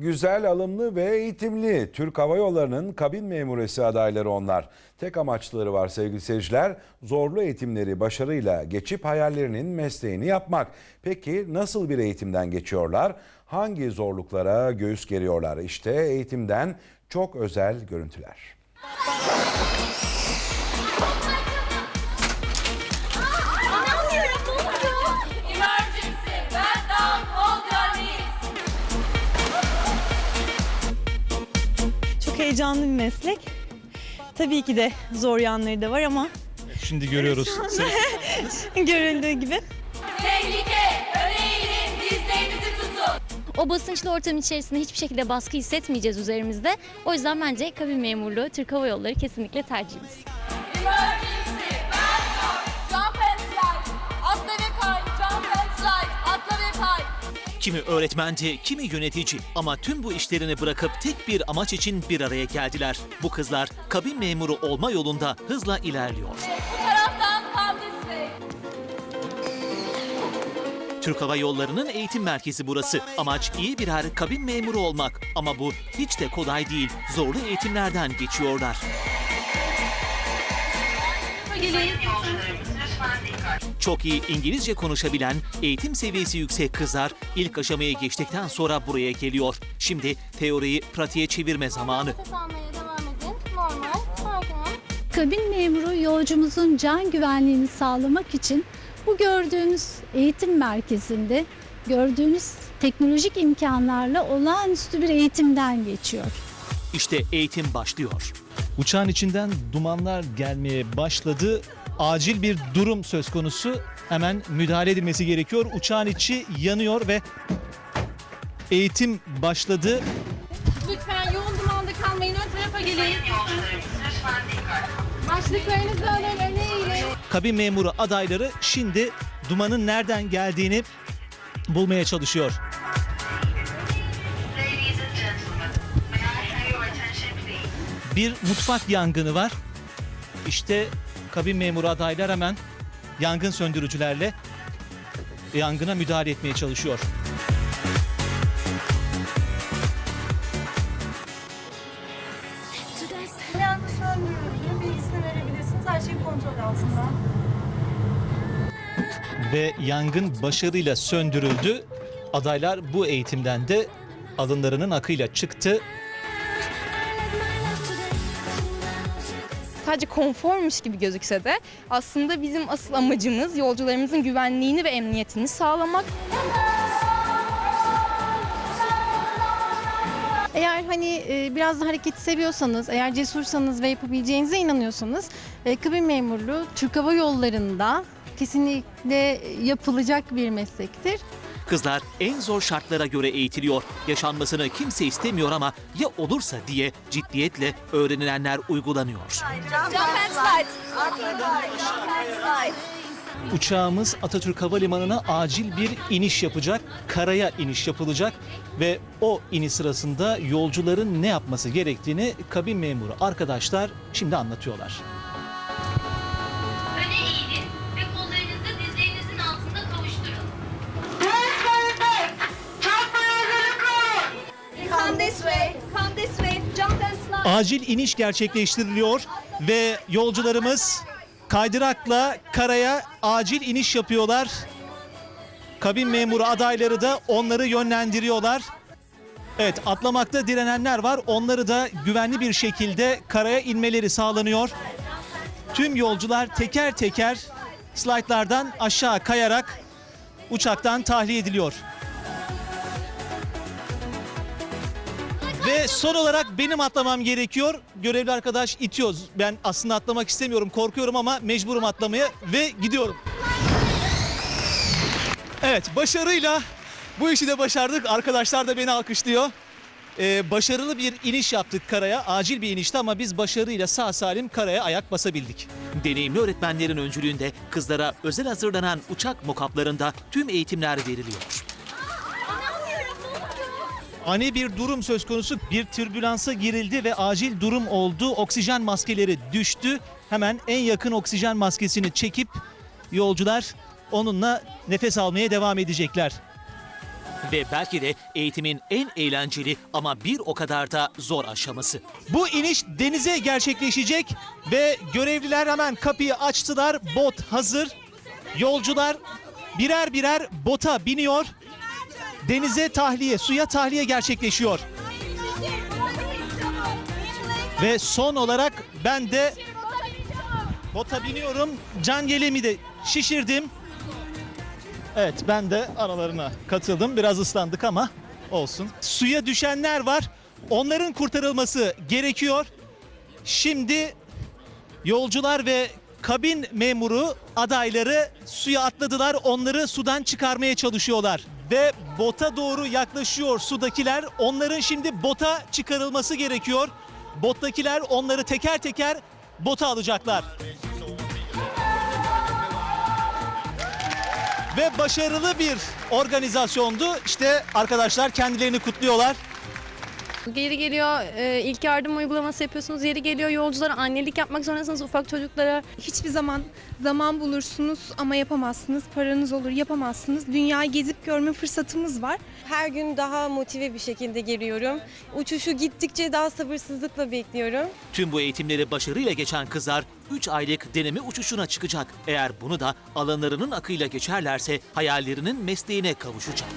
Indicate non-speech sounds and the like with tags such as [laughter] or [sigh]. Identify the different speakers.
Speaker 1: Güzel, alımlı ve eğitimli Türk Hava Yolları'nın kabin memuresi adayları onlar. Tek amaçları var sevgili seyirciler. Zorlu eğitimleri başarıyla geçip hayallerinin mesleğini yapmak. Peki nasıl bir eğitimden geçiyorlar? Hangi zorluklara göğüs geriyorlar? İşte eğitimden çok özel görüntüler.
Speaker 2: Heyecanlı bir meslek. Tabii ki de zor yanları da var ama
Speaker 3: Şimdi görüyoruz. [laughs]
Speaker 2: görüldüğü gibi.
Speaker 4: Tehlike, öne eğilin, dizlerinizi tutun.
Speaker 5: O basınçlı ortam içerisinde hiçbir şekilde baskı hissetmeyeceğiz üzerimizde. O yüzden bence kabin memurluğu Türk Hava Yolları kesinlikle tercihimiz.
Speaker 4: Emergency,
Speaker 6: Kimi öğretmendi, kimi yönetici ama tüm bu işlerini bırakıp tek bir amaç için bir araya geldiler. Bu kızlar kabin memuru olma yolunda hızla ilerliyor.
Speaker 4: Bu taraftan.
Speaker 6: Türk Hava Yolları'nın eğitim merkezi burası. Amaç iyi birer kabin memuru olmak ama bu hiç de kolay değil. Zorlu eğitimlerden geçiyorlar. Çok iyi İngilizce konuşabilen, eğitim seviyesi yüksek kızlar ilk aşamayı geçtikten sonra buraya geliyor. Şimdi teoriyi pratiğe çevirme zamanı.
Speaker 5: almaya devam edin. Normal, sakin Kabin memuru yolcumuzun can güvenliğini sağlamak için bu gördüğünüz eğitim merkezinde gördüğünüz teknolojik imkanlarla olağanüstü bir eğitimden geçiyor.
Speaker 6: İşte eğitim başlıyor.
Speaker 3: Uçağın içinden dumanlar gelmeye başladı. Acil bir durum söz konusu. Hemen müdahale edilmesi gerekiyor. Uçağın içi yanıyor ve eğitim başladı.
Speaker 4: Lütfen yoğun dumanda kalmayın, ön tarafa gelin. Başlıklarınızı alın, öne eğilin.
Speaker 3: Kabin memuru adayları şimdi dumanın nereden geldiğini bulmaya çalışıyor. Bir mutfak yangını var. İşte kabin memuru adaylar hemen yangın söndürücülerle yangına müdahale etmeye çalışıyor.
Speaker 2: Yangın söndürücü bilgisini verebilirsiniz. Her şey kontrol altında.
Speaker 3: Ve yangın başarıyla söndürüldü. Adaylar bu eğitimden de alınlarının akıyla çıktı.
Speaker 7: Sadece konformuş gibi gözükse de aslında bizim asıl amacımız yolcularımızın güvenliğini ve emniyetini sağlamak.
Speaker 8: Eğer hani e, biraz da hareketi seviyorsanız, eğer cesursanız ve yapabileceğinize inanıyorsanız e, kabin memurluğu Türk Hava Yolları'nda kesinlikle yapılacak bir meslektir.
Speaker 6: Kızlar en zor şartlara göre eğitiliyor. Yaşanmasını kimse istemiyor ama ya olursa diye ciddiyetle öğrenilenler uygulanıyor.
Speaker 3: Uçağımız Atatürk Havalimanı'na acil bir iniş yapacak. Karaya iniş yapılacak ve o iniş sırasında yolcuların ne yapması gerektiğini kabin memuru arkadaşlar şimdi anlatıyorlar. Acil iniş gerçekleştiriliyor ve yolcularımız kaydırakla karaya acil iniş yapıyorlar. Kabin memuru adayları da onları yönlendiriyorlar. Evet atlamakta direnenler var. Onları da güvenli bir şekilde karaya inmeleri sağlanıyor. Tüm yolcular teker teker slaytlardan aşağı kayarak uçaktan tahliye ediliyor. Ve son olarak benim atlamam gerekiyor. Görevli arkadaş itiyor. Ben aslında atlamak istemiyorum, korkuyorum ama mecburum atlamaya ve gidiyorum. Evet, başarıyla bu işi de başardık. Arkadaşlar da beni alkışlıyor. Ee, başarılı bir iniş yaptık karaya. Acil bir inişti ama biz başarıyla sağ salim karaya ayak basabildik.
Speaker 6: Deneyimli öğretmenlerin öncülüğünde kızlara özel hazırlanan uçak mokaplarında tüm eğitimler veriliyor.
Speaker 3: Ani bir durum söz konusu. Bir türbülansa girildi ve acil durum oldu. Oksijen maskeleri düştü. Hemen en yakın oksijen maskesini çekip yolcular onunla nefes almaya devam edecekler.
Speaker 6: Ve belki de eğitimin en eğlenceli ama bir o kadar da zor aşaması.
Speaker 3: Bu iniş denize gerçekleşecek ve görevliler hemen kapıyı açtılar. Bot hazır. Yolcular birer birer bota biniyor. Denize tahliye, suya tahliye gerçekleşiyor. Ve son olarak ben de bota biniyorum. Can yelemi de şişirdim. Evet ben de aralarına katıldım. Biraz ıslandık ama olsun. Suya düşenler var. Onların kurtarılması gerekiyor. Şimdi yolcular ve kabin memuru adayları suya atladılar. Onları sudan çıkarmaya çalışıyorlar. Ve bota doğru yaklaşıyor sudakiler. Onların şimdi bota çıkarılması gerekiyor. Bottakiler onları teker teker bota alacaklar. Ve başarılı bir organizasyondu. İşte arkadaşlar kendilerini kutluyorlar.
Speaker 9: Geri geliyor e, ilk yardım uygulaması yapıyorsunuz. Yeri geliyor yolculara annelik yapmak zorundasınız ufak çocuklara.
Speaker 10: Hiçbir zaman zaman bulursunuz ama yapamazsınız. Paranız olur yapamazsınız. Dünyayı gezip görme fırsatımız var.
Speaker 11: Her gün daha motive bir şekilde geliyorum. Uçuşu gittikçe daha sabırsızlıkla bekliyorum.
Speaker 6: Tüm bu eğitimleri başarıyla geçen kızlar 3 aylık deneme uçuşuna çıkacak. Eğer bunu da alanlarının akıyla geçerlerse hayallerinin mesleğine kavuşacak.